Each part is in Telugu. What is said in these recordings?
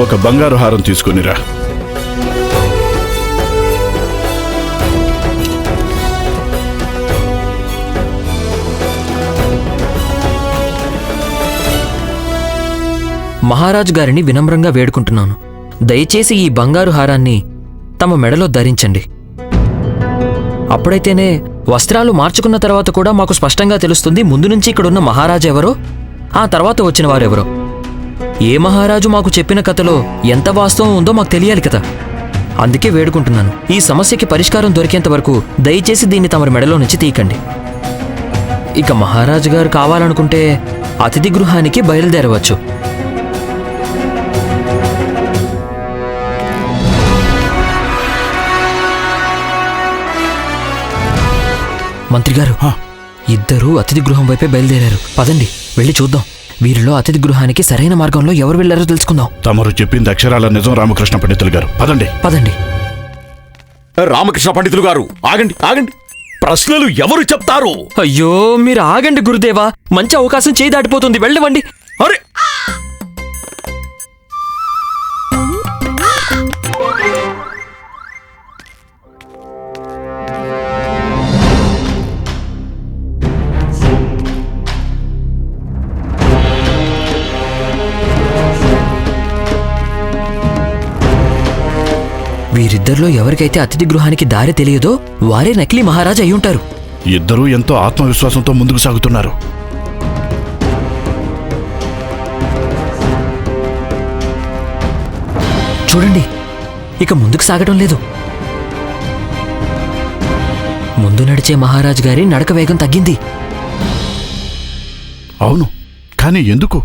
ఒక బంగారు హారం తీసుకునిరా. మహారాజు గారిని వినమ్రంగా వేడుకుంటున్నాను. దయచేసి ఈ బంగారు హారాన్ని తమ మెడలో ధరించండి. అప్పుడైతేనే వస్త్రాలు మార్చుకున్న తర్వాత కూడా మాకు స్పష్టంగా తెలుస్తుంది ముందు నుంచి ఇక్కడున్న మహారాజు ఎవరో ఆ తర్వాత వచ్చిన వారెవరో. ఏ మహారాజు మాకు చెప్పిన కథలో ఎంత వాస్తవం ఉందో మాకు తెలియాలి కదా. అందుకే వేడుకుంటున్నాను. ఈ సమస్యకి పరిష్కారం దొరికేంత వరకు దయచేసి దీన్ని తమరి మెడలో నుంచి తీయకండి. ఇక మహారాజు గారు కావాలనుకుంటే అతిథి గృహానికి బయలుదేరవచ్చు. మంత్రి గారు. ఇద్దరూ అతిథి గృహం వైపే బయలుదేరారు. పదండి వెళ్ళి చూద్దాం. వీరిలో అతిథి గృహానికి సరైన మార్గంలో ఎవరు వెళ్ళారో తెలుసుకుందాం. తమరు చెప్పింది అక్షరాల నిజం రామకృష్ణ పండితులు గారు. పదండి. పదండి. రామకృష్ణ పండితులు గారు ఆగండి ఆగండి. ప్రశ్నలు ఎవరు చెప్తారు? అయ్యో మీరు ఆగండి గురుదేవా. మంచి అవకాశం చేయి దాటిపోతుంది. వెళ్ళవండి. అరే! వీరిద్దరిలో ఎవరికైతే అతిథి గృహానికి దారి తెలియదో వారే నకిలీ మహారాజు అయ్యుంటారు ఇద్దరూ ఎంతో ఆత్మవిశ్వాసంతో ముందుకు సాగుతున్నారు. చూడండి ఇక ముందుకు సాగటం లేదు. ముందు నడిచే మహారాజు గారి నడక వేగం తగ్గింది. అవును కానీ ఎందుకు?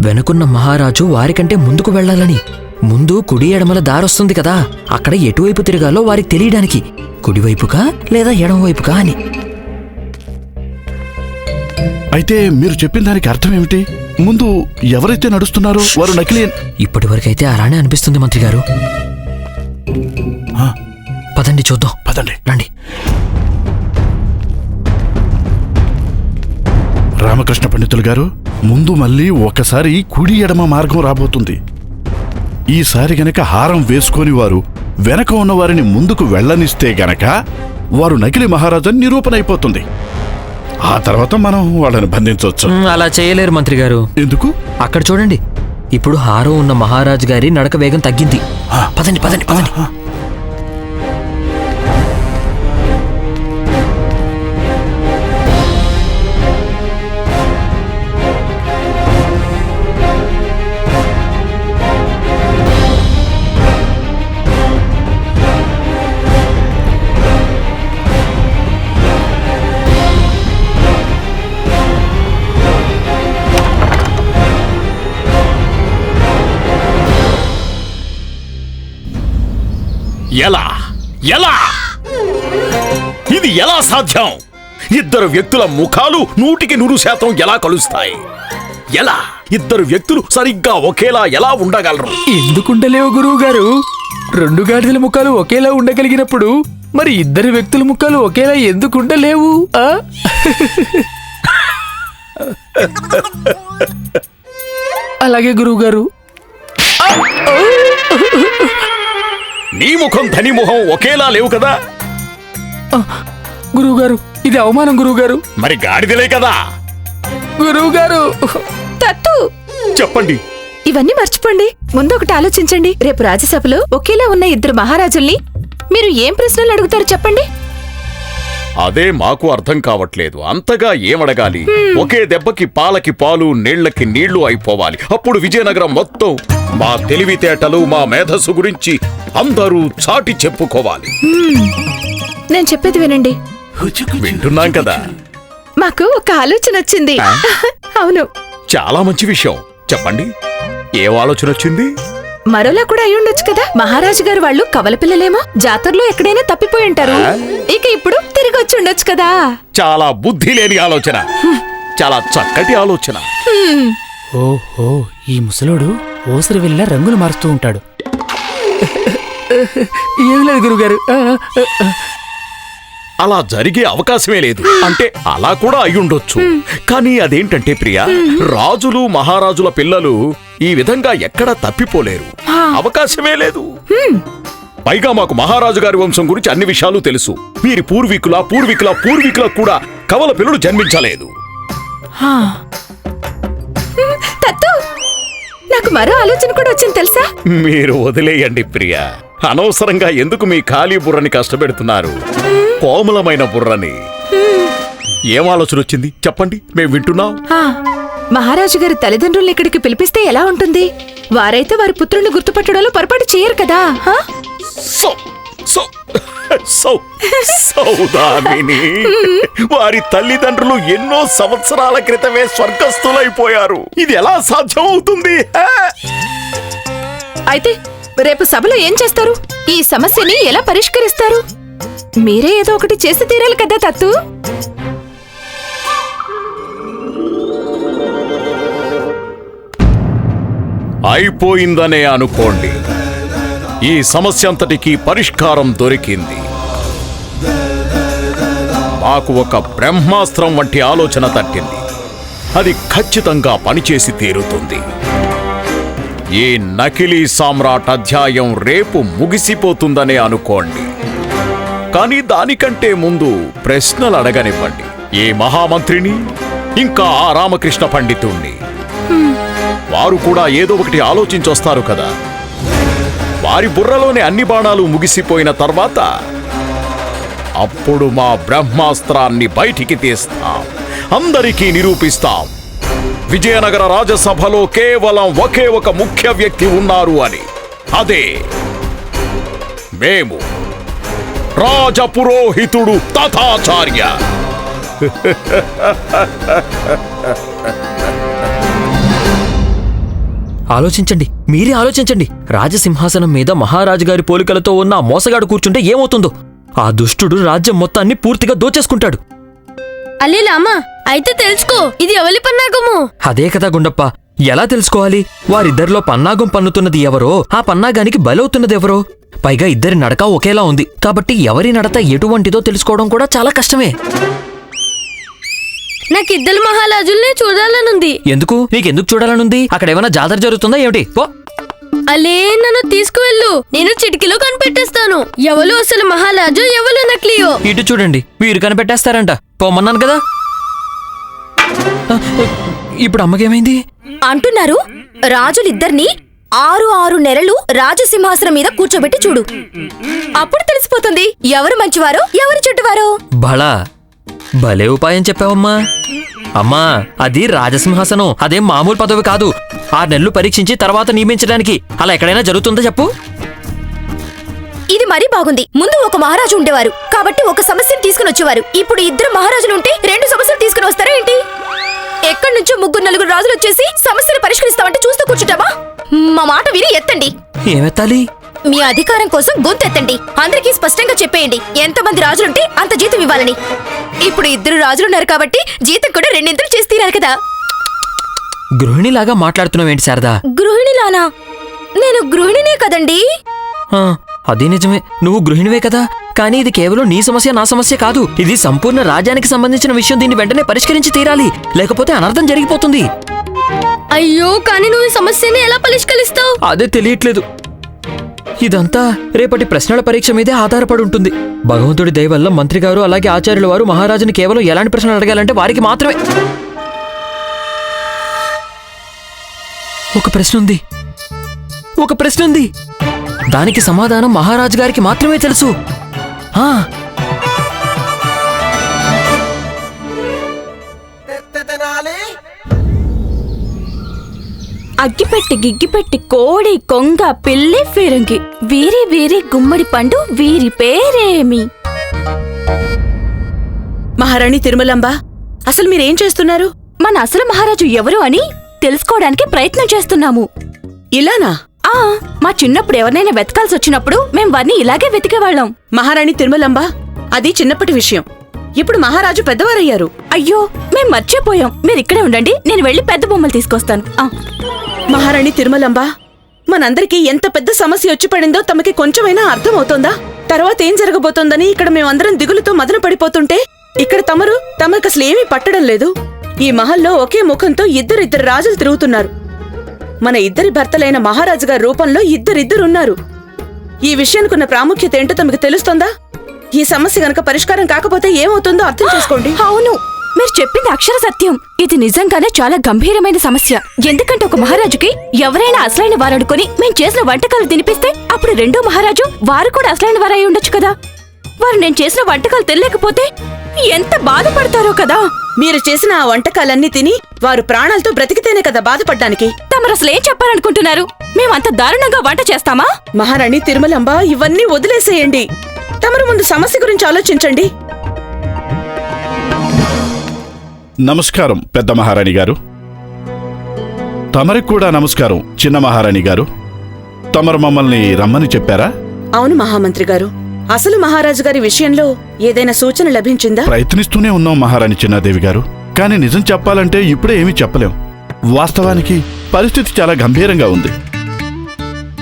వెనుకున్న మహారాజు వారికంటే ముందుకు వెళ్ళాలని. ముందు కుడి ఎడమల దారొస్తుంది కదా. అక్కడ ఎటువైపు తిరగాలో వారికి తెలియడానికి. కుడివైపుకా లేదా ఎడమవైపుకా అని. అయితే మీరు చెప్పిన దానికి అర్థం ఏమిటి? ముందు ఎవరైతే నడుస్తున్నారో వారు నకిలీ ఇప్పటివరకైతే అలానే అనిపిస్తుంది మంత్రి గారు. పదండి చూద్దాం. పదండి. రండి. రామకృష్ణ పండితులు గారు ముందు మళ్ళీ ఒకసారి కుడి ఎడమ మార్గం రాబోతుంది. ఈసారి గనక హారం వేసుకొని వారు వెనక ఉన్న వారిని ముందుకు వెళ్ళనిస్తే గనక వారు నకిలీ మహారాజని నిరూపణ అయిపోతుంది ఆ తర్వాత మనం వాళ్ళని బంధించవచ్చు. అలా చేయలేరు మంత్రి గారు. ఎందుకు? అక్కడ చూడండి ఇప్పుడు హారం ఉన్న మహారాజు గారి నడక వేగం తగ్గింది. పదండి పదండి పదండి. ఎలా? ఇది ఎలా సాధ్యం? ఇద్దరు వ్యక్తుల ముఖాలు నూటికి నూరు శాతం ఎలా కలుస్తాయి? ఎలా? ఇద్దరు వ్యక్తులు సరిగ్గా ఒకేలా ఎలా ఉండగలరు? ఎందుకుండలేవు గురువు గారు రెండు గాడిదల ముఖాలు ఒకేలా ఉండగలిగినప్పుడు మరి ఇద్దరు వ్యక్తుల ముఖాలు ఒకేలా ఎందుకుండలేవు? ఆ? అలాగే గురువు గారు నీ ముఖం ధని ముఖం ఒకేలా లేవు కదా? గురువు గారు ఇది అవమానం గురువు గారు మరి గాడిదలే కదా? గురువు గారు తత్తు! చెప్పండి. ఇవన్నీ మర్చిపోండి. ముందు ఒకటి ఆలోచించండి. రేపు రాజ్యసభలో ఒకేలా ఉన్న ఇద్దరు మహారాజుల్ని మీరు ఏం ప్రశ్నలు అడుగుతారు చెప్పండి? అదే మాకు అర్థం కావట్లేదు. అంతగా ఏమడగాలి? ఒకే దెబ్బకి పాలకి పాలు నీళ్ళకి నీళ్ళు అయిపోవాలి. అప్పుడు విజయనగరం మొత్తం మా తెలివితేటలు మా మేధస్సు గురించి అందరూ చాటి చెప్పుకోవాలి. నేను చెప్పేది వినండి. వింటున్నాం కదా. మాకు ఒక ఆలోచన వచ్చింది. అవును. చాలా మంచి విషయం. చెప్పండి. ఏ ఆలోచన వచ్చింది? మరోలా కూడా అయి ఉండొచ్చు కదా? మహారాజు గారు వాళ్ళు కవల పిల్లలేమో? జాతరలో ఎక్కడైనా తప్పిపోయి ఉంటారు. ఇక ఇప్పుడు తిరిగి వచ్చి ఉండొచ్చు కదా? చాలా బుద్ధి లేని ఆలోచన. చాలా చక్కటి ఆలోచన. ఓహో ఈ ముసలోడు ఓసరి వెళ్ళ రంగులు మారుస్తూ ఉంటాడు. ఏం లేదు గురుగారు. అలా జరిగే అవకాశమే లేదు. అంటే అలా కూడా అయ్యుండొచ్చు కానీ అదేంటంటే ప్రియా రాజులు మహారాజుల పిల్లలు ఈ విధంగా ఎక్కడా తప్పిపోలేరు. అవకాశమే లేదు. పైగా మాకు మహారాజు గారి వంశం గురించి అన్ని విషయాలు తెలుసు. వీరి పూర్వీకుల పూర్వీకుల పూర్వీకుల కూడా కవల పిల్లలు జన్మించలేదు. నాకు మరో ఆలోచన కూడా వచ్చింది తెలుసా? మీరు వదిలేయండి ప్రియా. అనవసరంగా ఎందుకు మీ ఖాళీ బుర్రని కష్టపెడుతున్నారు? కోమలమైన బుర్రని. ఏం ఆలోచన వచ్చింది? చెప్పండి. మేము వింటున్నాం. మహారాజు గారి తల్లిదండ్రుల్ని ఇక్కడికి పిలిపిస్తే ఎలా ఉంటుంది? వారైతే వారి పుత్రుల్ని గుర్తుపట్టడంలో పొరపాటు చేయరు కదా? So so so Saudamini. వారి తల్లిదండ్రులు ఎన్నో సంవత్సరాల క్రితమే స్వర్గస్థులైపోయారు. ఇది ఎలా సాధ్యం అవుతుంది? అయితే రేపు సభలో ఏం చేస్తారు? ఈ సమస్యని ఎలా పరిష్కరిస్తారు? మీరే ఏదో ఒకటి చేసి తీరాలి కదా తత్తు? అయిపోయిందనే అనుకోండి. ఈ సమస్య అంతటికి పరిష్కారం దొరికింది. మాకు ఒక బ్రహ్మాస్త్రం వంటి ఆలోచన తట్టింది. అది ఖచ్చితంగా పనిచేసి తీరుతుంది. ఈ నకిలీ సామ్రాట్ అధ్యాయం రేపు ముగిసిపోతుందనే అనుకోండి. కానీ దానికంటే ముందు ప్రశ్నలు అడగనివ్వండి. ఈ మహామంత్రిని ఇంకా ఆ రామకృష్ణ పండితుణ్ణి. వారు కూడా ఏదో ఒకటి ఆలోచించొస్తారు కదా. వారి బుర్రలోని అన్ని బాణాలు ముగిసిపోయిన తర్వాత అప్పుడు మా బ్రహ్మాస్త్రాన్ని బయటికి తీస్తాం. అందరికీ నిరూపిస్తాం. విజయనగర రాజసభలో కేవలం ఒకే ఒక ముఖ్య వ్యక్తి ఉన్నారు అని. అదే మేము. రాజపురోహితుడు తథాచార్య. ఆలోచించండి మీరే ఆలోచించండి. రాజసింహాసనం మీద మహారాజు గారి పోలికలతో ఉన్న ఆ మోసగాడు కూర్చుంటే ఏమవుతుందో? ఆ దుష్టుడు రాజ్యం మొత్తాన్ని పూర్తిగా దోచేసుకుంటాడు. అల్లేలామా అయితే తెలుసుకో ఇది ఎవలి పన్నాగము? అదే కదా గుండప్ప ఎలా తెలుసుకోవాలి? వారిద్దరిలో పన్నాగం పన్నుతున్నది ఎవరో ఆ పన్నాగానికి బలవుతున్నది ఎవరో? పైగా ఇద్దరి నడక ఒకేలా ఉంది కాబట్టి ఎవరి నడత ఎటువంటిదో తెలుసుకోవడం కూడా చాలా కష్టమే. నాకు ఇద్దరు మహారాజుల్ని చూడాలనుంది. ఎందుకు? నీకెందుకు చూడాలనుంది? అక్కడ ఏమైనా జాతర జరుగుతుందా ఏమిటి? పో. అలే నన్ను తీసుకువెళ్ళు. నేను చిటికీలో కనిపెట్టేస్తాను. ఎవరు అసలు మహారాజు ఎవరు నకిలీయో? ఇటు చూడండి వీరు కనిపెట్టేస్తారంట. పోమన్నాను కదా. ఇప్పుడు అమ్మకేమైంది? అంటున్నారు రాజులిద్దరిని ఆరు ఆరు నెలలు రాజసింహాసనం మీద కూర్చోబెట్టి చూడు. అప్పుడు తెలిసిపోతుంది ఎవరు మంచివారో ఎవరు చెడ్డవారో. బళా భలే ఉపాయం చెప్పావమ్మా. అమ్మా అది రాజసింహాసనం. అదేం మామూలు పదవి కాదు. ఆరు నెలలు పరీక్షించి తర్వాత నియమించడానికి. అలా ఎక్కడైనా జరుగుతుందా చెప్పు? ఇది మరీ బాగుంది. ముందు ఒక మహారాజు ఉండేవారు. కాబట్టి ఒక సమస్యను తీసుకుని వచ్చేవారు. ఇప్పుడు ఇద్దరు మహారాజులు ఉంటే రెండు సమస్యలు తీసుకుని వస్తారా ఏంటి? ఎక్కడి నుంచో ముగ్గురు నలుగురు రాజులు వచ్చేసి సమస్యను పరిష్కరిస్తామంటే చూస్తూ కూర్చుంటామా? మా మాట విని ఎత్తండి. ఏమెత్తాలి? మీ అధికారం కోసం గొంతెత్తండి. అందరికీ స్పష్టంగా చెప్పేయండి. ఎంతమంది రాజులుంటే అంత జీతం ఇవ్వాలని. ఇప్పుడు ఇద్దరు రాజులున్నారు కాబట్టి జీతం కూడా రెండింతలు చేసి తీరాలి కదా. గృహిణిలాగా మాట్లాడుతున్నావేంటి శారదా? గృహిణిలానా? నేను గృహిణినే కదండి? ఆ, అది నిజమే. నువ్వు గృహిణివే కదా? కానీ ఇది కేవలం నీ సమస్య నా సమస్య కాదు. ఇది సంపూర్ణ రాజ్యానికి సంబంధించిన విషయం. దీన్ని వెంటనే పరిష్కరించి తీరాలి. లేకపోతే అనర్థం జరిగిపోతుంది. అయ్యో కానీ నువ్వు ఈ సమస్యని ఎలా పరిష్కరిస్తావు? అదే తెలియట్లేదు. ఇదంతా రేపటి ప్రశ్నల పరీక్ష మీదే ఆధారపడి ఉంటుంది. భగవంతుడి దయవల్ల మంత్రి గారు అలాగే ఆచార్యుల వారు మహారాజుని కేవలం ఎలాంటి ప్రశ్నలు అడగాలంటే వారికి మాత్రమే. ఒక ప్రశ్న ఉంది. ఒక ప్రశ్న ఉంది. దానికి సమాధానం మహారాజు గారికి మాత్రమే తెలుసు. అగ్గిపెట్టి గిగ్గిపెట్టి కోడి కొంగ పిల్లి ఫిరంగి. వీరి వీరి గుమ్మడి పండు వీరి పేరేమి? మహారాణి తిరుమలంబ అసలు మీరేం చేస్తున్నారు? మన అసలు మహారాజు ఎవరు అని తెలుసుకోవడానికి ప్రయత్నం చేస్తున్నాము. ఇలానా? ఆ మా చిన్నప్పుడు ఎవరినైనా వెతకాల్సి వచ్చినప్పుడు మేం వారిని ఇలాగే వెతికేవాళ్ళం. మహారాణి తిరుమలంబ అది చిన్నప్పటి విషయం. ఇప్పుడు మహారాజు పెద్దవారయ్యారు. అయ్యో మేం మర్చిపోయాం. మీరు ఇక్కడే ఉండండి. నేను వెళ్ళి పెద్ద బొమ్మలు తీసుకొస్తాను. ఆ, మహారాణి తిరుమలంబ మనందరికీ ఎంత పెద్ద సమస్య వచ్చి పడిందో తమకి కొంచెమైనా అర్థమవుతోందా? తర్వాత ఏం జరగబోతోందని ఇక్కడ మేమందరం దిగులుతో మదన పడిపోతుంటే ఇక్కడ తమరు తమకు అసలు ఏమీ పట్టడం లేదు. ఈ మహల్లో ఒకే ముఖంతో ఇద్దరిద్దరు రాజులు తిరుగుతున్నారు. మన ఇద్దరి భర్తలైన మహారాజు గారి రూపంలో ఇద్దరిద్దరున్నారు. ఈ విషయానికున్న ప్రాముఖ్యత ఏంటో తమకు తెలుస్తోందా? ఈ సమస్య గనక పరిష్కారం కాకపోతే ఏమవుతుందో అర్థం చేసుకోండి. అవును మీరు చెప్పింది అక్షర సత్యం. ఇది నిజంగానే చాలా గంభీరమైన సమస్య. ఎందుకంటే ఒక మహారాజుకి ఎవరైనా అసలైన వారనుకొని మేం చేసిన వంటకాలు తినిపిస్తే అప్పుడు రెండో మహారాజు వారు కూడా అసలైన వారై ఉండొచ్చు కదా. వారు నేను చేసిన వంటకాలు తినలేకపోతే ఎంత బాధపడతారో కదా. మీరు చేసిన ఆ వంటకాలన్నీ తిని వారు ప్రాణాలతో బ్రతికితేనే కదా బాధపడ్డానికి. తమరు అసలు ఏం చెప్పాలనుకుంటున్నారు? మేమంత దారుణంగా వంట చేస్తామా? మహారాణి తిరుమలంబ ఇవన్నీ వదిలేసేయండి. తమరు ముందు సమస్య గురించి ఆలోచించండి. నమస్కారం పెద్ద మహారాణి గారు. తమరికి కూడా నమస్కారం చిన్న మహారాణి గారు. తమరు మమ్మల్ని రమ్మని చెప్పారా? అవును మహామంత్రి గారు. అసలు మహారాజు గారి విషయంలో ఏదైనా సూచన లభించిందా? ప్రయత్నిస్తూనే ఉన్నాం మహారాణి చిన్నాదేవి గారు. కానీ నిజం చెప్పాలంటే ఇప్పుడే ఏమీ చెప్పలేం. వాస్తవానికి పరిస్థితి చాలా గంభీరంగా ఉంది.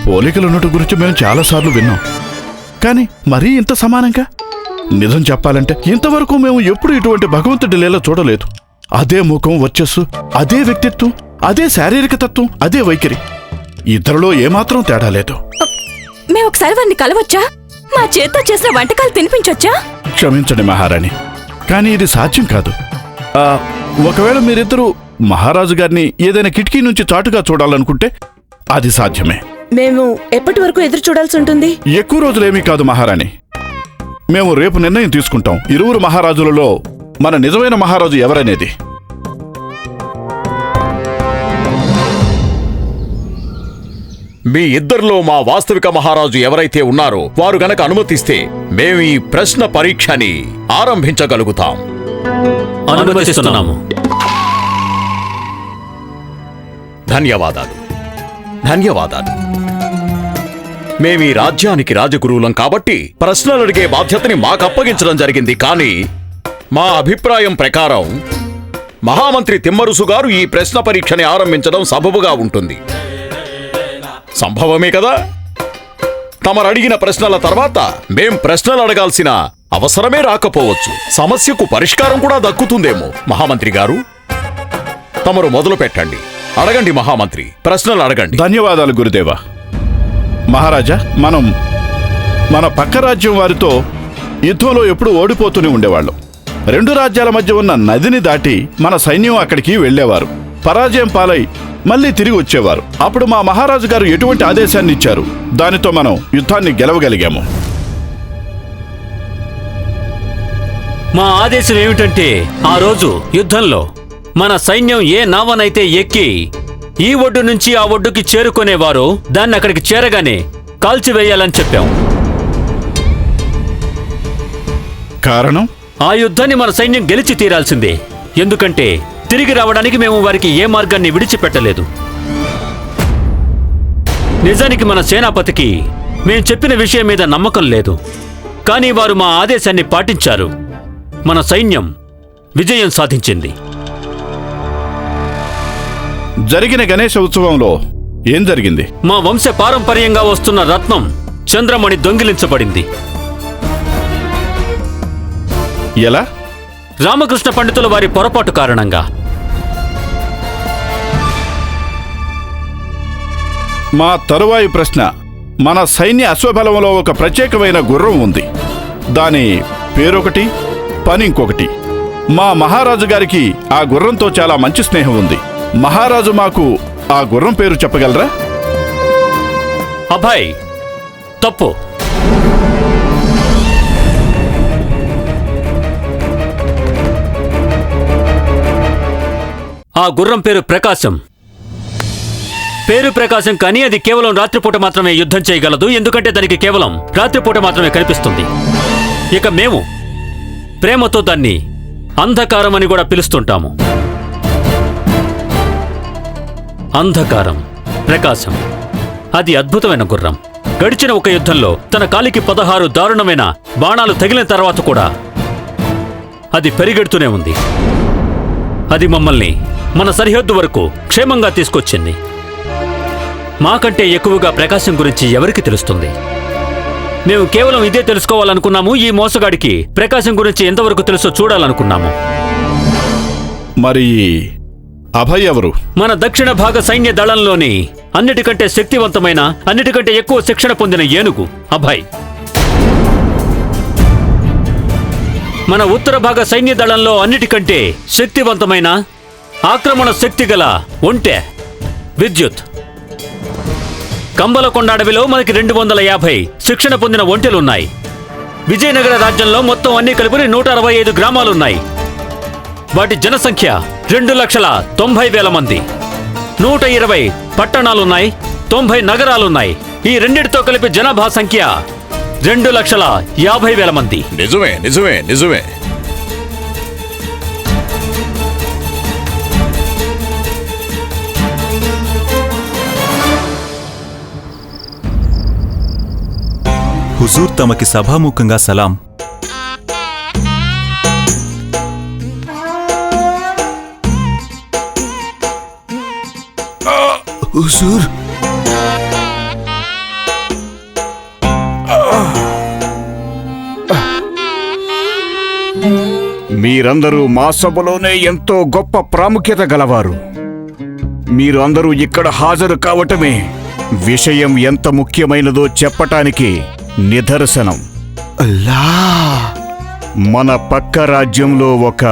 పోలికలున్నట్టు గురించి మేము చాలాసార్లు విన్నాం. కానీ మరీ ఇంత సమానంగా? నిజం చెప్పాలంటే ఇంతవరకు మేము ఎప్పుడు ఇటువంటి భగవంతుడి లీల చూడలేదు. అదే ముఖం వచ్చస్సు అదే వ్యక్తిత్వం అదే శారీరక తత్వం అదే వైఖరి. ఇద్దరిలో ఏమాత్రం తేడా లేదు. మేము ఒకసారి వారిని కలవచ్చా? మా చేత్తో చేసిన వంటకాలు తినిపించొచ్చా? క్షమించండి మహారాణి కానీ ఇది సాధ్యం కాదు. ఆ, ఒకవేళ మీరిద్దరూ మహారాజు గారిని ఏదైనా కిటికీ నుంచి చాటుగా చూడాలనుకుంటే అది సాధ్యమే. మేము ఎప్పటి వరకు ఎదురు చూడాల్సి ఉంటుంది? ఎక్కువ రోజులేమీ కాదు మహారాణి. మేము రేపు నిర్ణయం తీసుకుంటాం. ఇరువురు మహారాజులలో మన నిజమైన మహారాజు ఎవరనేది. మీ ఇద్దరిలో మా వాస్తవిక మహారాజు ఎవరైతే ఉన్నారో వారు గనక అనుమతిస్తే మేము ఈ ప్రశ్న పరీక్షని ఆరంభించగలుగుతాం. అనుమతిస్తున్నాము. ధన్యవాదాలు. ధన్యవాదాలు. మేము ఈ రాజ్యానికి రాజగురువులం కాబట్టి ప్రశ్నలు అడిగే బాధ్యతని మాకు అప్పగించడం జరిగింది కానీ మా అభిప్రాయం ప్రకారం మహామంత్రి తిమ్మరుసు గారు ఈ ప్రశ్న పరీక్షని ఆరంభించడం సబబుగా ఉంటుంది. సంభవమే కదా? తమరు అడిగిన ప్రశ్నల తర్వాత మేం ప్రశ్నలు అడగాల్సిన అవసరమే రాకపోవచ్చు. సమస్యకు పరిష్కారం కూడా దక్కుతుందేమో మహామంత్రి గారు? తమరు మొదలు పెట్టండి అడగండి మహామంత్రి. ప్రశ్నలు అడగండి. ధన్యవాదాలు గురుదేవా. మహారాజా మనం మన పక్క రాజ్యం వారితో యుద్ధంలో ఎప్పుడూ ఓడిపోతూనే ఉండేవాళ్ళం. రెండు రాజ్యాల మధ్య ఉన్న నదిని దాటి మన సైన్యం అక్కడికి వెళ్ళేవారు. పరాజయం పాలై మళ్ళీ తిరిగి వచ్చేవారు. అప్పుడు మా మహారాజు గారు ఎటువంటి ఆదేశాన్ని ఇచ్చారు? దానితో మనం యుద్ధాన్ని గెలవగలిగాము. మా ఆదేశం ఏమిటంటే ఆ రోజు యుద్ధంలో మన సైన్యం ఏ నావనైతే ఎక్కి ఈ ఒడ్డు నుంచి ఆ ఒడ్డుకి చేరుకునేవారో దాన్ని అక్కడికి చేరగానే కాల్చివేయాలని చెప్పాం. కారణం? ఆ యుద్ధాన్ని మన సైన్యం గెలిచి తీరాల్సిందే. ఎందుకంటే తిరిగి రావడానికి మేము వారికి ఏ మార్గాన్ని విడిచిపెట్టలేదు. నిజానికి మన సేనాపతికి మేం చెప్పిన విషయం మీద నమ్మకం లేదు. కానీ వారు మా ఆదేశాన్ని పాటించారు. మన సైన్యం విజయం సాధించింది. జరిగిన గణేశ ఉత్సవంలో ఏం జరిగింది? మా వంశ పారంపర్యంగా వస్తున్న రత్నం చంద్రమణి దొంగిలించబడింది. ఎలా? రామకృష్ణ పండితుల వారి పొరపాటు కారణంగా. మా తరువాయి ప్రశ్న మన సైన్య అశ్వబలంలో ఒక ప్రత్యేకమైన గుర్రం ఉంది. దాని పేరొకటి పని ఇంకొకటి. మా మహారాజు గారికి ఆ గుర్రంతో చాలా మంచి స్నేహం ఉంది. మహారాజు మాకు ఆ గుర్రం పేరు చెప్పగలరా? అభయ్ తప్పు. ఆ గుర్రం పేరు ప్రకాశం. పేరు ప్రకాశం కానీ అది కేవలం రాత్రిపూట మాత్రమే యుద్ధం చేయగలదు ఎందుకంటే దానికి కేవలం రాత్రిపూట మాత్రమే కనిపిస్తుంది. ఇక మేము ప్రేమతో దాన్ని అంధకారం అని కూడా పిలుస్తుంటాము. అంధకారం ప్రకాశం. అది అద్భుతమైన గుర్రం. గడిచిన ఒక యుద్ధంలో తన కాలికి పదహారు దారుణమైన బాణాలు తగిలిన తర్వాత కూడా అది పెరిగెడుతూనే ఉంది. అది మమ్మల్ని మన సరిహద్దు వరకు క్షేమంగా తీసుకొచ్చింది. మాకంటే ఎక్కువగా ప్రకాశం గురించి ఎవరికి తెలుస్తుంది? మేము కేవలం ఇదే తెలుసుకోవాలనుకున్నాము ఈ మోసగాడికి ప్రకాశం గురించి ఎంతవరకు తెలుసో చూడాలనుకున్నాము. మరి అభయ్ ఎవరు? మన దక్షిణ భాగ సైన్య దళంలోని అన్నిటికంటే శక్తివంతమైన అన్నిటికంటే ఎక్కువ శిక్షణ పొందిన ఏనుగు అభయ్. మన ఉత్తర భాగ సైన్య దళంలో అన్నిటికంటే శక్తివంతమైన ఆక్రమణ శక్తి గల ఒంటె విద్యుత్. కంబలకొండ అడవిలో మనకి రెండు వందల యాభై శిక్షణ పొందిన ఒంటెలున్నాయి. విజయనగర రాజ్యంలో మొత్తం అన్ని కలిపి నూట అరవై ఐదు గ్రామాలున్నాయి. వాటి జనసంఖ్య రెండు లక్షల తొంభై వేల మంది. నూట ఇరవై పట్టణాలున్నాయి తొంభై నగరాలున్నాయి. ఈ రెండిటితో కలిపి జనాభా సంఖ్య రెండు లక్షల యాభై వేల మంది. నిజమే నిజమే నిజమే. హుజూర్ తమకి సభాముఖంగా సలాం. హుజూర్. మీరందరూ మా సభలోనే ఎంతో గొప్ప ప్రాముఖ్యత గలవారు. మీరు అందరూ ఇక్కడ హాజరు కావటమే విషయం ఎంత ముఖ్యమైనదో చెప్పటానికి నిదర్శనం. అల్లా. మన పక్క రాజ్యంలో ఒక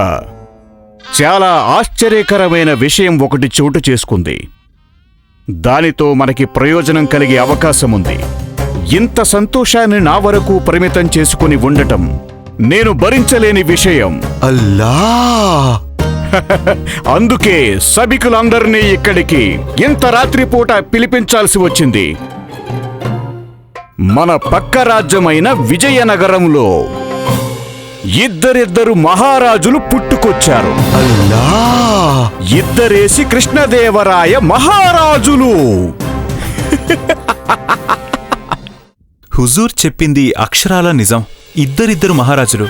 చాలా ఆశ్చర్యకరమైన విషయం ఒకటి చోటు చేసుకుంది. దానితో మనకి ప్రయోజనం కలిగే అవకాశం ఉంది ఇంత సంతోషాన్ని నా వరకు పరిమితం చేసుకుని ఉండటం నేను భరించలేని విషయం. అల్లా! అందుకే సభికులందరినీ ఇక్కడికి ఇంత రాత్రిపూట పిలిపించాల్సి వచ్చింది. మన పక్క రాజ్యమైన విజయనగరంలో ఇద్దరిద్దరు మహారాజులు పుట్టుకొచ్చారు. అల్లా! ఇద్దరేసి కృష్ణదేవరాయ మహారాజులు. హుజూర్ చెప్పింది అక్షరాల నిజం. ఇద్దరిద్దరు మహారాజులు.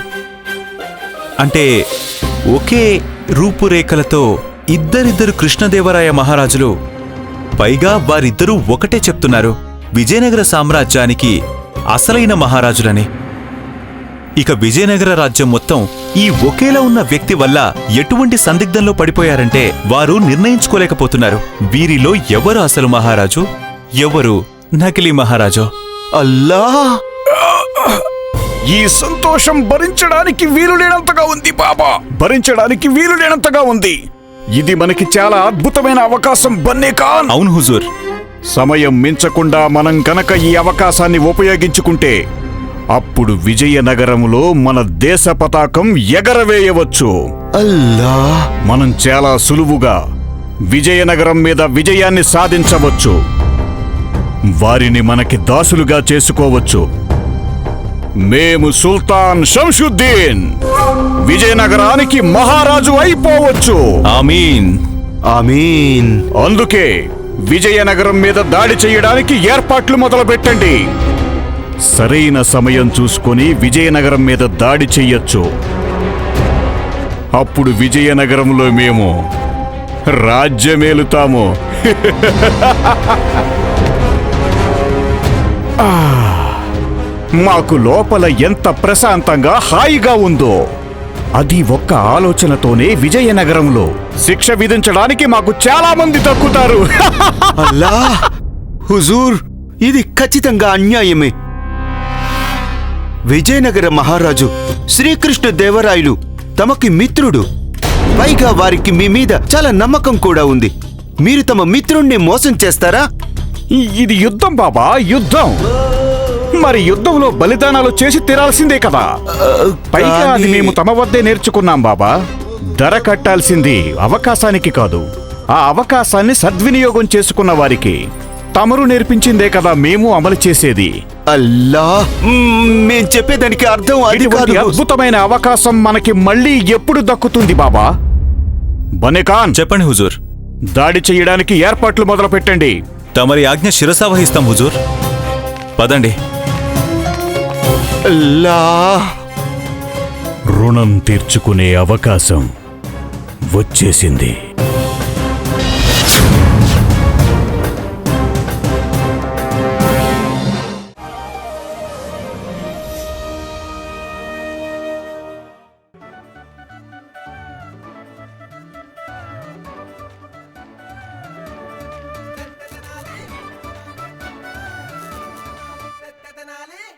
అంటే ఒకే రూపురేఖలతో ఇద్దరిద్దరు కృష్ణదేవరాయ మహారాజులు. పైగా వారిద్దరూ ఒకటే చెప్తున్నారు. విజయనగర సామ్రాజ్యానికి అసలైన మహారాజులని. ఇక విజయనగర రాజ్యం మొత్తం ఈ ఒకేలా ఉన్న వ్యక్తి వల్ల ఎటువంటి సందిగ్ధంలో పడిపోయారంటే వారు నిర్ణయించుకోలేకపోతున్నారు. వీరిలో ఎవరు అసలు మహారాజు? ఎవరు నకిలీ మహారాజు? అల్లా! ఈ సంతోషం భరించడానికి వీలు లేనంతగా ఉంది బాబా! భరించడానికి వీలు లేనంతగా ఉంది! ఇది మనకి చాలా అద్భుతమైన అవకాశం బన్నే ఖాన్! అవును హుజూర్. సమయం మించకుండా మనం కనుక ఈ అవకాశాన్ని ఉపయోగించుకుంటే అప్పుడు విజయనగరంలో మన దేశ పతాకం ఎగరవేయవచ్చు. అల్లా. మనం చాలా సులువుగా విజయనగరం మీద విజయాన్ని సాధించవచ్చు. వారిని మనకి దాసులుగా చేసుకోవచ్చు. మేము సుల్తాన్ షంషుద్దీన్ విజయనగరానికి మహారాజు అయిపోవచ్చు. ఆమీన్. ఆమీన్. అందుకే విజయనగరం మీద దాడి చేయడానికి ఏర్పాట్లు మొదలుపెట్టండి. సరైన సమయం చూసుకొని విజయనగరం మీద దాడి చెయ్యొచ్చు. అప్పుడు విజయనగరంలో మేము రాజ్యమేలుతాము. మాకు లోపల ఎంత ప్రశాంతంగా హాయిగా ఉందో. అది ఒక్క ఆలోచనతోనే విజయనగరంలో శిక్ష విధించడానికి మాకు చాలా మంది తక్కుతారు. అల్లా! హుజూర్ ఇది ఖచ్చితంగా అన్యాయమే. విజయనగర మహారాజు శ్రీకృష్ణ దేవరాయలు తమకి మిత్రుడు. పైగా వారికి మీ మీద చాలా నమ్మకం కూడా ఉంది. మీరు తమ మిత్రుణ్ణి మోసం చేస్తారా? ఇది యుద్ధం బాబా యుద్ధం. మరి యుద్ధంలో బలిదానాలు చేసి తీరాల్సిందే కదా. పైగా అది మేము తమ వద్దే నేర్చుకున్నాం బాబా. ధర కట్టాల్సింది అవకాశానికి కాదు. ఆ అవకాశాన్ని సద్వినియోగం చేసుకున్న వారికి తమరు నేర్పించిందే కదా మేము అమలు చేసేది. అల్లా మేం చెప్పేదానికి అర్థం అది కాదు అద్భుతమైన అవకాశం మనకి మళ్ళీ ఎప్పుడు దక్కుతుంది బాబా? బనేకాన్ చెప్పండి హుజూర్. దాడి చేయడానికి ఏర్పాట్లు మొదలు పెట్టండి తమరి ఆజ్ఞ శిరసావహిస్తాం హుజూర్. పదండి. అల్లా రుణం తీర్చుకునే అవకాశం వచ్చేసింది.